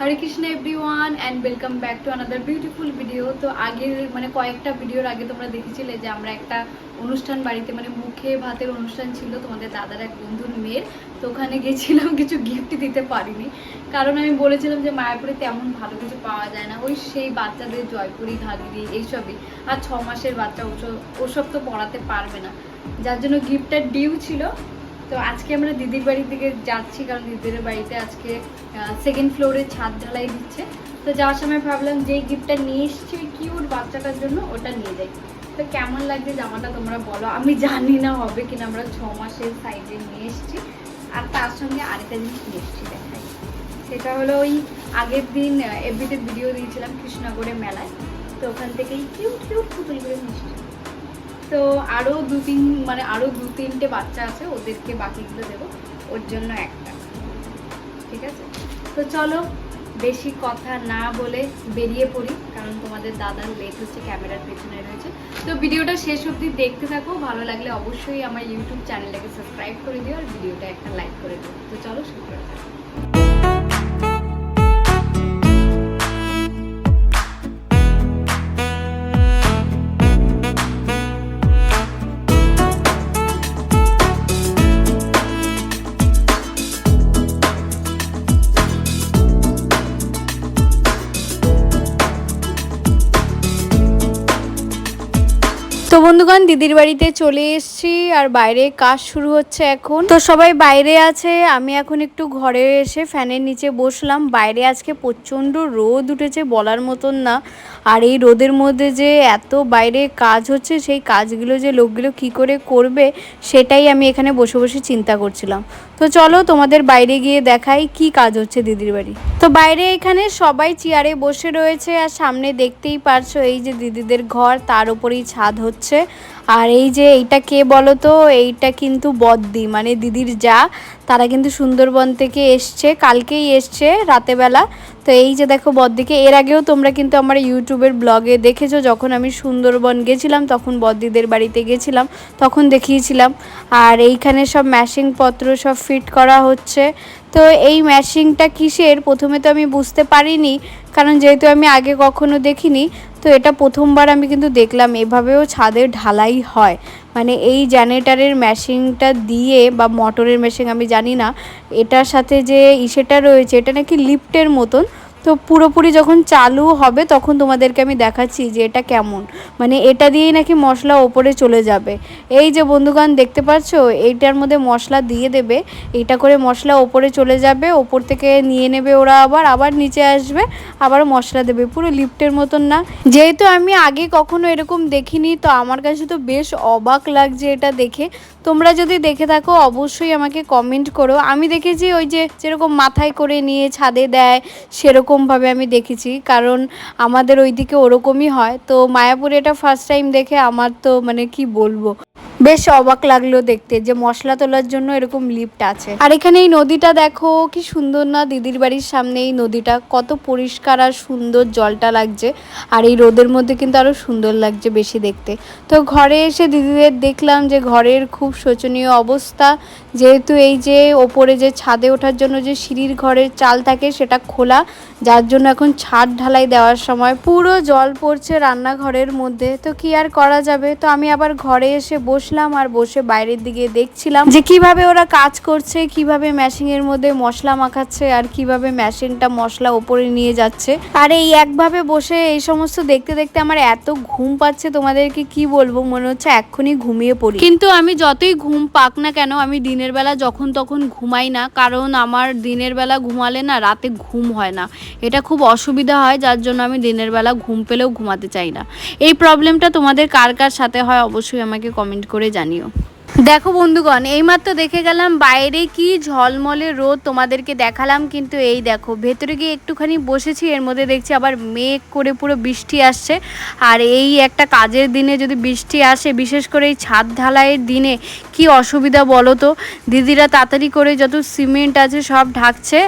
Hare Krishna everyone and welcome back to another beautiful video তো আগের মানে কয়েকটা ভিডিওর আগে তোমরা দেখেছিলে যে আমরা একটা অনুষ্ঠান বাড়িতে মানে মুখে ভাতের অনুষ্ঠান ছিল তোমাদের দাদার এক বন্ধুর মেয়ের। তো ওখানে গেছিলাম, কিছু গিফট দিতে পারিনি। কারণ আমি বলেছিলাম যে মায়াপুরে তেমন ভালো কিছু পাওয়া যায় না। ওই সেই বাচ্চাদের জয়পুরি ঘাগরি এইসবই। আর ছ মাসের বাচ্চা, ওসব ওসব তো পড়াতে পারবে না। যার জন্য গিফটটা ডিউ ছিল। তো আজকে আমরা দিদির বাড়ির দিকে যাচ্ছি, কারণ দিদির বাড়িতে আজকে সেকেন্ড ফ্লোরে ছাদ ঢালাই দিচ্ছে। তো যাওয়ার সময় ভাবলাম যেই গিফটটা নিয়ে এসছি ওই কিউট বাচ্চাটার জন্য, ওটা নিয়ে যাই। তো কেমন লাগছে জামাটা তোমরা বলো? আমি জানি না হবে কিনা, আমরা ছ মাসের সাইজে নিয়ে এসছি। আর তার সঙ্গে আরেকটা জিনিস নিয়ে এসছি দেখাই। সেটা হলো ওই আগের দিন এফবিতে ভিডিও দিয়েছিলাম কৃষ্ণনগরের মেলায়। তো ওখান থেকেই কিউট কিউট পুতুলগুলো মিষ্টি তো আরও দু তিন মানে আরও দু তিনটে বাচ্চা আছে, ওদেরকে বাকিগুলো দেবো। ওর জন্য একটা। ঠিক আছে? তো চলো, বেশি কথা না বলে বেরিয়ে পড়ি, কারণ তোমাদের দাদার লেট হচ্ছে, ক্যামেরার পেছনে রয়েছে। তো ভিডিওটা শেষ অবধি দেখতে থাকো, ভালো লাগলে অবশ্যই আমার ইউটিউব চ্যানেলটাকে সাবস্ক্রাইব করে দিও, আর ভিডিওটা একটা লাইক করে দিও। তো চলো, শুরু তো বন্ধুগণ, দিদির বাড়িতে চলে এসছি আর বাইরে কাজ শুরু হচ্ছে এখন। তো সবাই বাইরে আছে, আমি এখন একটু ঘরে এসে ফ্যানের নিচে বসলাম। বাইরে আজকে প্রচণ্ড রোদ উঠেছে বলার মতন না। আর এই রোদের মধ্যে যে এত বাইরে কাজ হচ্ছে, সেই কাজগুলো যে লোকগুলো কি করে করবে, সেটাই আমি এখানে বসে বসে চিন্তা করছিলাম। তো চলো তোমাদের বাইরে গিয়ে দেখাই কি কাজ হচ্ছে দিদির বাড়ি। তো বাইরে এখানে সবাই চেয়ারে বসে রয়েছে, আর সামনে দেখতেই পারছ এই যে দিদিদের ঘর, তার উপরেই ছাদ হচ্ছে। আর এই যে এইটা কে বলো তো এইটা কিন্তু বদ্দি মানে দিদির যা। তারা কিন্তু সুন্দরবন থেকে এসছে, কালকেই এসছে রাতেবেলা। তো এই যে দেখো বদ্দিকে, এর আগেও তোমরা কিন্তু আমার ইউটিউবের ব্লগে দেখেছ, যখন আমি সুন্দরবন গেছিলাম, তখন বদ্দিদের বাড়িতে গেছিলাম, তখন দেখিয়েছিলাম। আর এইখানে সব ম্যাশিং পত্র সব ফিট করা হচ্ছে। তো এই ম্যাশিংটা কিসের? প্রথমে তো আমি বুঝতে পারিনি, কারণ যেহেতু আমি আগে কখনো দেখিনি তো এটা প্রথমবার আমি কিন্তু দেখলাম, এভাবেও ছাদের ঢালাই হয়। মানে এই জেনারেটারের মেশিনটা দিয়ে বা মোটরের মেশিন আমি জানি না, এটার সাথে যে ইসেটা রয়েছে, এটা নাকি লিফটের মতন। তো পুরোপুরি যখন চালু হবে, তখন তোমাদেরকে আমি দেখাচ্ছি যে এটা কেমন। মানে এটা দিয়েই নাকি মশলা ওপরে চলে যাবে। এই যে বন্ধুগান দেখতে পাচ্ছ, এইটার মধ্যে মশলা দিয়ে দেবে। এটা করে মশলা ওপরে চলে যাবে, ওপর থেকে নিয়ে নেবে ওরা আবার আবার নিচে আসবে, আবার মশলা দেবে। পুরো লিফটের মতন না। যেহেতু আমি আগে কখনো এরকম দেখিনি, তো আমার কাছে তো বেশ অবাক লাগছে এটা দেখে। তোমরা যদি দেখে থাকো, অবশ্যই আমাকে কমেন্ট করো। আমি দেখেছি ওই যে যেরকম মাথায় করে নিয়ে ছাদে দেয় সেরকমভাবে আমি দেখেছি, কারণ আমাদের ওইদিকে ওরকমই হয়। তো মায়াপুরে এটা ফার্স্ট টাইম দেখে আমার তো মানে কি বলব? বেশ অবাক লাগল দেখতে যে মশলা তোলার জন্য এরকম লিফট আছে। আর এখানে এই নদীটা দেখো, কি সুন্দর না দিদির বাড়ির সামনে এই নদীটা, কত পরিষ্কার আর সুন্দর জলটা লাগছে। আর এই রোদের মধ্যে কিন্তু আরও সুন্দর লাগছে বেশি দেখতে। তো ঘরে এসে দিদিদের দেখলাম যে ঘরের খুব শোচনীয় অবস্থা। যেহেতু এই যে ওপরে যে ছাদে ওঠার জন্য যে সিঁড়ির ঘরের চাল থাকে সেটা খোলা, যার জন্য এখন ছাদ ঢালাই দেওয়ার সময় পুরো জল পড়ছে রান্নাঘরের মধ্যে। তো কি আর করা যাবে? তো আমি আবার ঘরে এসে বসলাম আর বসে বাইরের দিকে দেখছিলাম যে কীভাবে ওরা কাজ করছে, কীভাবে মেশিনের মধ্যে মশলা মাখাচ্ছে আর কীভাবে মেশিনটা মশলা ওপরে নিয়ে যাচ্ছে। আর এই একভাবে বসে এই সমস্ত দেখতে দেখতে আমার এত ঘুম পাচ্ছে, তোমাদেরকে কি বলব? মনে হচ্ছে এক্ষুনি ঘুমিয়ে পড়ি। কিন্তু আমি যতই ঘুম পাক না কেন, আমি দিনের বেলা যখন তখন ঘুমাই না, কারণ আমার দিনের বেলা ঘুমালে না রাতে ঘুম হয় না। এটা খুব অসুবিধা হয়, যার জন্য আমি দিনের বেলা ঘুম পেলেও ঘুমাতে চাই না। এই প্রবলেমটা তোমাদের কার কার সাথে হয়, অবশ্যই আমাকে কমেন্ট করে জানিও। দেখো বন্ধুগণ, এইমাত্র দেখে গেলাম বাইরে কি ঝলমলে রোদ তোমাদেরকে দেখালাম, কিন্তু এই দেখো, ভেতরে গিয়ে একটুখানি বসেছি, এর মধ্যে দেখছি আবার মেঘ করে পুরো বৃষ্টি আসছে। আর এই একটা কাজের দিনে যদি বৃষ্টি আসে, বিশেষ করে এই ছাদ ঢালাইয়ের দিনে, কি অসুবিধা বলো তো? দিদিরা তাড়াতাড়ি করে যত সিমেন্ট আছে সব ঢাকছে,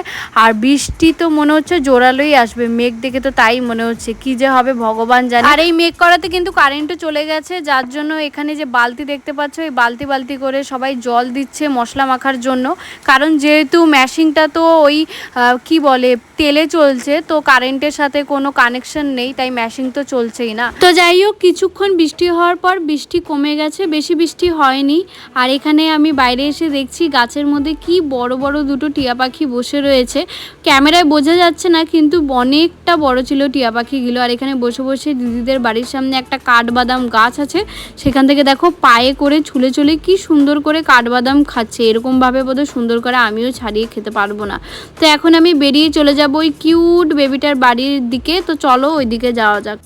আর বৃষ্টি তো মনে হচ্ছে জোরালোই আসবে, মেঘ দেখে তো তাই মনে হচ্ছে, কি যে হবে ভগবান জানে। আর এই মেঘ করাতে কিন্তু কারেন্টও চলে গেছে, যার জন্য এখানে যে বালতি দেখতে পাচ্ছ এই বালতি বালতি করে সবাই জল দিচ্ছে মশলা মাখার জন্য। কারণ যেহেতু ম্যাশিংটা তো ওই কি বলে, তেলে চলছে, তো কারেন্টের সাথে কোনো কানেকশন নেই, তাই ম্যাশিং তো চলছেই না। তো যাই হোক, কিছুক্ষণ বৃষ্টি হওয়ার পর বৃষ্টি কমে গেছে, বেশি বৃষ্টি হয়নি। আর এখানে আমি বাইরে এসে দেখছি গাছের মধ্যে কি বড় বড় দুটো টিয়া পাখি বসে রয়েছে। ক্যামেরায় বোঝা যাচ্ছে না, কিন্তু অনেকটা বড় ছিল টিয়া পাখিগুলো। আর এখানে বসে বসে দিদিদের বাড়ির সামনে একটা কাঠবাদাম গাছ আছে। সেখান থেকে দেখো পায়ে করে ছুলে ছুলে কি সুন্দর করে কাঠবাদাম খাচ্ছে? এরকমভাবে বোধহয় সুন্দর করে আমিও ছাড়িয়ে খেতে পারব না। তো এখন আমি বেরিয়ে চলে যাব ওই কিউট বেবিটার বাড়ির দিকে। তো চলো ওই দিকে যাওয়া যাক।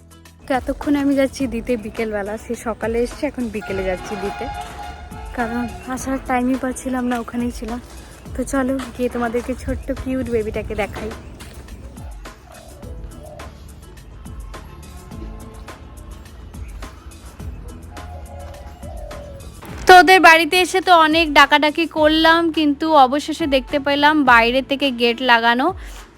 তো এতক্ষণ আমি যাচ্ছি দিতে বিকেলবেলা। সে সকালে এসছে, এখন বিকেলে যাচ্ছি দিতে। কারণ আসার টাইমই পাচ্ছিলাম না, ওখানেই ছিলাম। তো চলো গিয়ে তোমাদেরকে ছোট্ট কিউট বেবিটাকে দেখাই। ওদের বাড়িতে এসে তো অনেক ডাকাডাকি করলাম, কিন্তু অবশেষে দেখতে পেলাম বাইরে থেকে গেট লাগানো।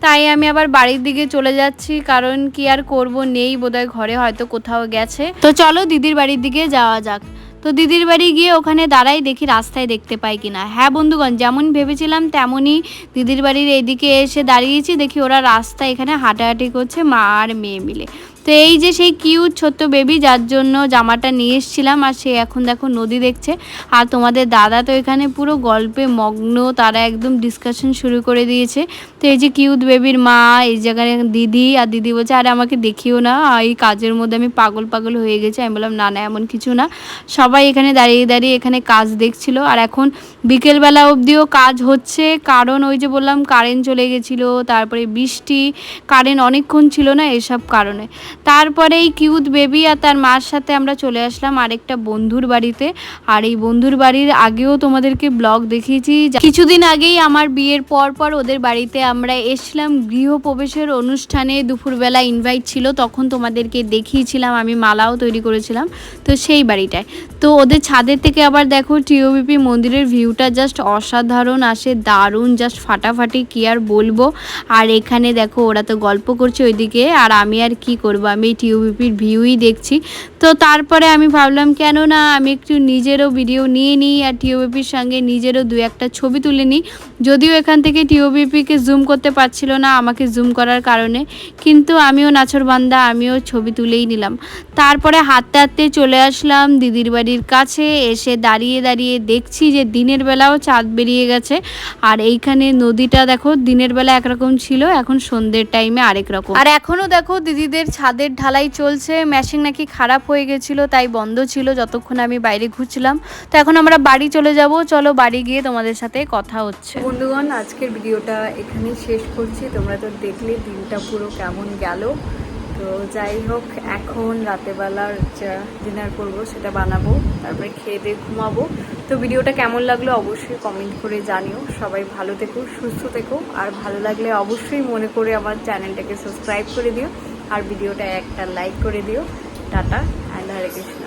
তাই আমি আবার বাড়ির দিকে চলে যাচ্ছি, কারণ কি আর করব নেই বোধহয়, ঘরে হয়তো কোথাও গেছে। তো চলো দিদির বাড়ির দিকে যাওয়া যাক। তো দিদির বাড়ি গিয়ে ওখানে দাঁড়াই দেখি রাস্তায় দেখতে পাই কিনা। হ্যাঁ বন্ধুগণ, যেমন ভেবেছিলাম তেমনই দিদির বাড়ির এইদিকে এসে দাঁড়িয়েছি, দেখি ওরা রাস্তায় এখানে হাঁটাহাঁটি করছে মা আর মেয়ে মিলে। তো এই যে সেই কিউট ছোট্ট বেবি যার জন্য জামাটা নিয়ে এসেছিলাম, আর সে এখন দেখো নদী দেখছে। আর তোমাদের দাদা তো এখানে পুরো গল্পে মগ্ন, তারা একদম ডিসকাশন শুরু করে দিয়েছে। তো এই যে কিউট বেবির মা, এই জায়গায় দিদি, আর দিদি বলছে, আরে আমাকে দেখিও না এই কাজের মধ্যে আমি পাগল পাগল হয়ে গেছি। আমি বললাম, না না, এমন কিছু না। সবাই এখানে দাঁড়িয়ে দাঁড়িয়ে এখানে কাজ দেখছিল, আর এখন বিকেলবেলা অবধিও কাজ হচ্ছে। কারণ ওই যে বললাম কারেন্ট চলে গেছিল, তারপরে বৃষ্টি কারেন্ট অনেকক্ষণ ছিল না এসব কারণে। তারপরে এই কিউট বেবি আর তার মার সাথে আমরা চলে আসলাম আরেকটা বন্ধুর বাড়িতে। আর এই বন্ধুর বাড়ির আগেও তোমাদেরকে ব্লগ দেখিয়েছি। কিছুদিন আগেই আমার বিয়ের পর পর ওদের বাড়িতে আমরা এসলাম গৃহপ্রবেশের অনুষ্ঠানে দুপুরবেলা ইনভাইট ছিল, তখন তোমাদেরকে দেখিয়েছিলাম, আমি মালাও তৈরি করেছিলাম তো সেই বাড়িটায়। তো ওদের ছাদের থেকে আবার দেখো টিওবিপি মন্দিরের ভিউটা জাস্ট অসাধারণ, আসে দারুণ জাস্ট ফাটাফাটি কি আর বলব। আর এখানে দেখো ওরা তো গল্প করছে ওইদিকে, আর আমি আর কি করব? আমি টিওবিপির ভিউই দেখছি। তো তারপরে আমি ভাবলাম, কেন না আমি একটু নিজেরও ভিডিও নিয়ে নিই আর টিওবিপির সঙ্গে নিজেরও দু একটা ছবি তুলে নিই। যদিও এখান থেকে টিওবিপিকে জুম করতে পারছিল না আমাকে জুম করার কারণে, কিন্তু আমিও নাছরবান্দা আমিও ছবি তুলেই নিলাম। তারপরে হাঁটতে হাঁটতে চলে আসলাম দিদির বাড়ির কাছে, এসে দাঁড়িয়ে দাঁড়িয়ে দেখছি যে দিনের বেলাও চাঁদ বেরিয়ে গেছে। আর এইখানে নদীটা দেখো, দিনের বেলা একরকম ছিল, এখন সন্ধ্যের টাইমে আরেক রকম। আর এখনও দেখো দিদিদের ছাদের ঢালাই চলছে। মেশিন নাকি খারাপ হয়ে গেছিল, তাই বন্ধ ছিল যতক্ষণ আমি বাইরে ঘুরছিলাম। তো এখন আমরা বাড়ি চলে যাব। চলো বাড়ি গিয়ে তোমাদের সাথে কথা হচ্ছে। বন্ধুগণ, আজকের ভিডিওটা এখানেই শেষ করছি। তোমরা তো দেখলে দিনটা পুরো কেমন গেল। তো যাই হোক, এখন রাতেবেলার যা ডিনার করব সেটা বানাবো, তারপরে খেয়ে দিয়ে ঘুমাবো। তো ভিডিওটা কেমন লাগল অবশ্যই কমেন্ট করে জানিও। সবাই ভালো থেকো, সুস্থ থেকো। আর ভালো লাগলে অবশ্যই মনে করে আমার চ্যানেলটাকে সাবস্ক্রাইব করে দিও। আর ভিডিওটা একটা লাইক করে দিও। Tata and Hare Krishna